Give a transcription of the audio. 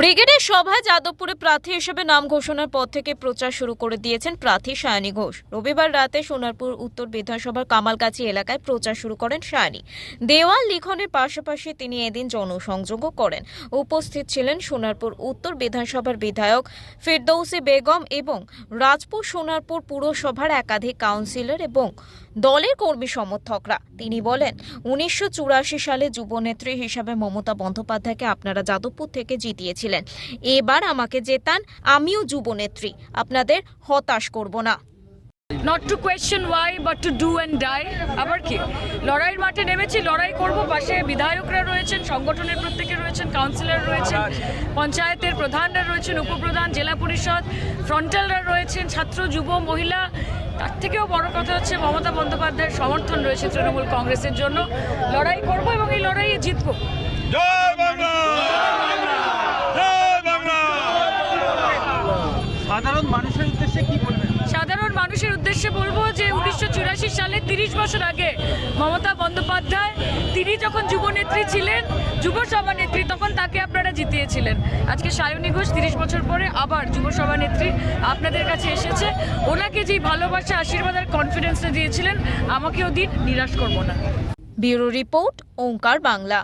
ব্রিগেডের সভায় যাদবপুরে প্রার্থী হিসেবে নাম ঘোষণার পর থেকে প্রচার শুরু করে দিয়েছেন প্রার্থী সায়নী ঘোষ। রবিবার রাতে সোনারপুর উত্তর বিধানসভার কামালগাছি এলাকায় প্রচার শুরু করেন সায়নী। দেওয়াল লিখনের পাশাপাশি তিনি এদিন জনসংযোগও করেন। উপস্থিত ছিলেন সোনারপুর উত্তর বিধানসভার বিধায়ক ফিরদৌসি বেগম এবং রাজপুর সোনারপুর পুরসভার একাধিক কাউন্সিলর এবং দলের কর্মী সমর্থকরা। তিনি বলেন, উনিশশো চুরাশি সালে যুবনেত্রী হিসাবে মমতা বন্দ্যোপাধ্যায়কে আপনারা যাদবপুর থেকে জিতিয়েছিলেন এবার আমাকে জেতান আমিও যুবনেত্রী। আপনাদের হতাশ করব না। Not to question why but to do and die আবার কি? লড়াইয়ের মাঠে নেমেছি লড়াই করব। পাশে বিধায়করা রয়েছেন সংগঠনের প্রত্যেকে রয়েছেন কাউন্সিলর রয়েছেন পঞ্চায়েতের প্রধানরা রয়েছেন উপপ্রধান জেলা পরিষদ ফ্রন্টালরা রয়েছেন ছাত্র যুব মহিলা। তার থেকেও বড় কথা হচ্ছে মমতা বন্দ্যোপাধ্যায়ের সমর্থন রয়েছে তৃণমূল কংগ্রেসের জন্য। লড়াই করব এবং এই লড়াইয়ে জিতবো জয় বাংলা জয় বাংলা সাধারণ মানুষের উদ্দেশ্যে কি বলবেন? সাধারণ মানুষের উদ্দেশ্যে বলব যে উনিশশো চুরাশি সালে তিরিশ বছর আগে মমতা বন্দ্যোপাধ্যায় তিনি যখন যুবনেত্রী ছিলেন যুব সভানেত্রী তখন তাকে আপনারা জিতিয়েছিলেন। আজকে সায়নী ঘোষ তিরিশ বছর পরে আবার যুব সভানেত্রী আপনাদের কাছে এসেছে। ওনাকে যেই ভালোবাসা আশীর্বাদ আর কনফিডেন্সটা দিয়েছিলেন আমাকেও দিন নিরাশ করব না। Bureau report Omkar Bangla.